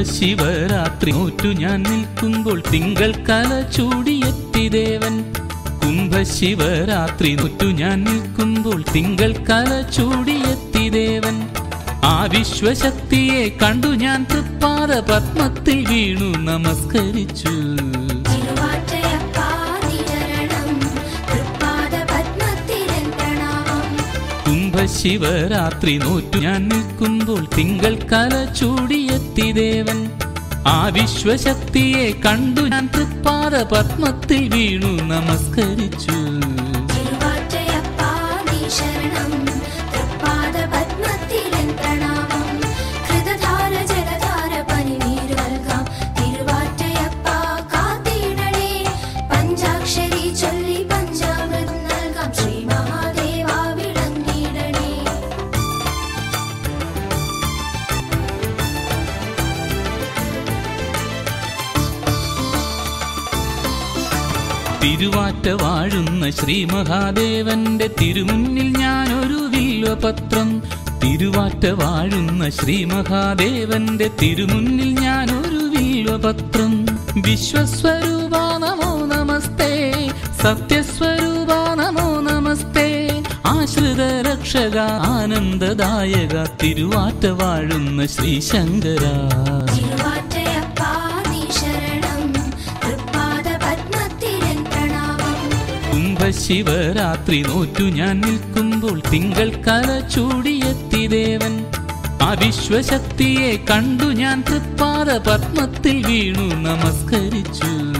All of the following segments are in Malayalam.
കുംഭശിവരാത്രി നൂറ്റു ഞാൻ നിൽക്കുമ്പോൾ തിങ്കൾ കല ചൂടിയെത്തി ദേവൻ. കുംഭശിവരാത്രി നൂറ്റു ഞാൻ നിൽക്കുമ്പോൾ തിങ്കൾ കല ചൂടിയെത്തി ദേവൻ. ആ വിശ്വശക്തിയെ കണ്ടു ഞാൻ തൃപ്പാദ പത്മത്തിൽ വീണു. നമസ്കരിച്ചു. കുംഭശിവരാത്രി നോറ്റു ഞാൻ നിൽക്കുമ്പോൾ തിങ്കൾ കല ചൂടിയെത്തി ദേവൻ. ആ വിശ്വശക്തിയെ കണ്ടു ഞാൻ തൃപ്പാദ പത്മത്തിൽ വീണു നമസ്കരിച്ചു. തിരുവാറ്റ വാഴുന്ന ശ്രീ മഹാദേവന്റെ തിരുമുന്നിൽ ഞാനൊരു വില്വപത്രം തിരുവാറ്റ വാഴുന്ന ശ്രീ മഹാദേവന്റെ തിരുമുന്നിൽ ഞാനൊരു വില്വപത്രം വിശ്വസ്വരൂപ നമോ നമസ്തേ സത്യസ്വരൂപ നമോ നമസ്തേ. ആശ്രിത രക്ഷക ആനന്ദദായക തിരുവാറ്റ വാഴുന്ന ശ്രീ ശങ്കര. കുംഭശിവരാത്രി നോറ്റു ഞാൻ നിൽക്കുമ്പോൾ തിങ്കൾ കല ചൂടിയെത്തി ദേവൻ. ആ വിശ്വശക്തിയെ കണ്ടു ഞാൻ തൃപ്പാദ പത്മത്തിൽ വീണു. നമസ്കരിച്ചു.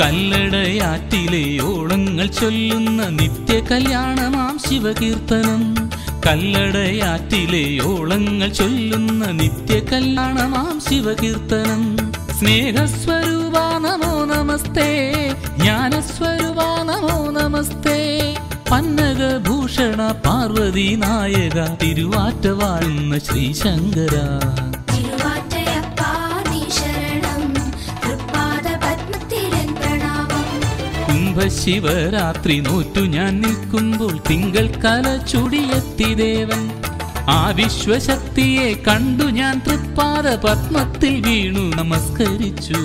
കല്ലടയാറ്റിലെ ഓളങ്ങൾ ചൊല്ലുന്ന നിത്യ കല്യാണമാം ശിവകീർത്തനം. കല്ലടയാറ്റിലെ ഓളങ്ങൾ ചൊല്ലുന്ന നിത്യ കല്യാണമാം ശിവകീർത്തനം. സ്നേഹസ്വരൂപ നമോ നമസ്തേ ജ്ഞാനസ്വരൂപ നമോ നമസ്തേ. പന്നകഭൂഷണ പാർവതി നായക തിരുവാറ്റ വാഴുന്ന ശ്രീശങ്കര. കുംഭശിവരാത്രി നോറ്റു ഞാൻ നിൽക്കുമ്പോൾ തിങ്കൾ കല ചുടിയെത്തി ദേവൻ. ആ വിശ്വശക്തിയെ കണ്ടു ഞാൻ തൃപ്പാദ പത്മത്തിൽ വീണു നമസ്കരിച്ചു.